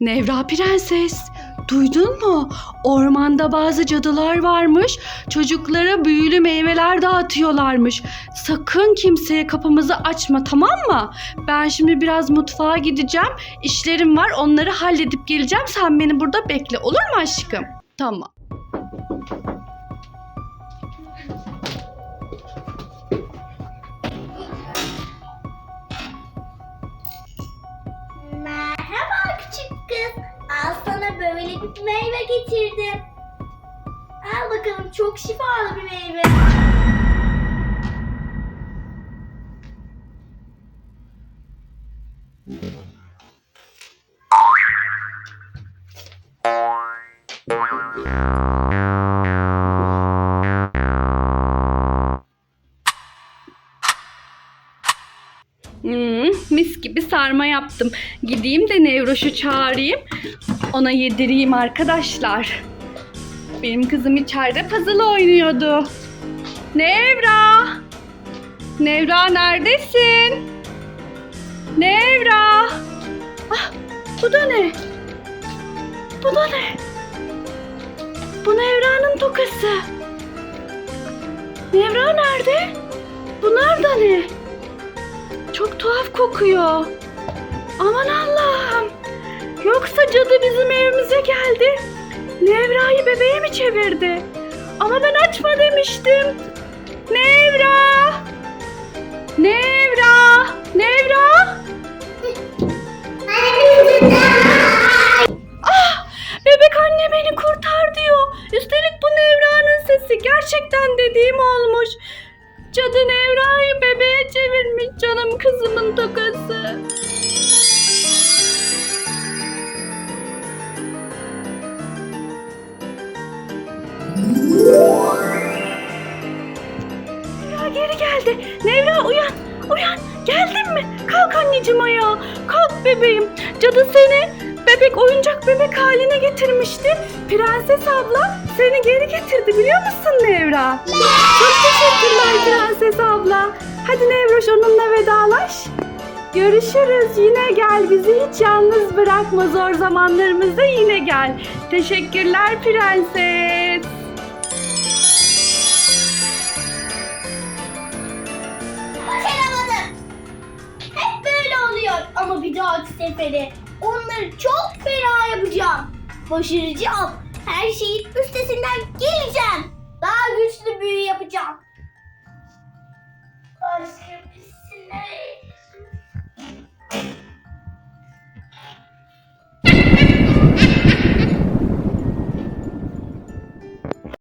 Nevra Prenses, duydun mu? Ormanda bazı cadılar varmış. Çocuklara büyülü meyveler dağıtıyorlarmış. Sakın kimseye kapımızı açma tamam mı? Ben şimdi biraz mutfağa gideceğim. İşlerim var onları halledip geleceğim. Sen beni burada bekle olur mu aşkım? Tamam. Meyve getirdim. Al bakalım çok şifalı bir meyve. Mis gibi sarma yaptım. Gideyim de Nevroş'u çağırayım. Ona yedireyim arkadaşlar. Benim kızım içeride puzzle oynuyordu. Nevra! Nevra neredesin? Nevra! Ah, bu da ne? Bu da ne? Bu Nevra'nın tokası. Nevra nerede? Bunlar da ne? Çok tuhaf kokuyor. Aman Allah'ım. Yoksa cadı bizim evimize geldi. Nevra'yı bebeğe mi çevirdi? Ama ben açma demiştim. Nevra! Nevra! Nevra! Ah! Bebek anne beni kurtar diyor. Üstelik bu Nevra'nın sesi. Gerçekten dediğim olmuş. Cadı Nevra'yı bebeğe çevirmiş canım kızımın tokası. Nevra geri geldi. Nevra uyan. Uyan. Geldin mi? Kalk anneciğim ayağa. Kalk bebeğim. Cadı seni bebek oyuncak bebek haline getirmişti. Prenses abla seni geri getirdi biliyor musun Nevra? Çok teşekkürler Prenses abla. Hadi Nevroş onunla vedalaş. Görüşürüz. Yine gel. Bizi hiç yalnız bırakma. Zor zamanlarımızda yine gel. Teşekkürler Prenses. Başaramadım. Hep böyle oluyor ama bir dahaki sefere Onları çok fena yapacağım. Başaracağım. Her şeyin üstesinden geleceğim. Daha güçlü büyü yapacağım. Başka bir sinek.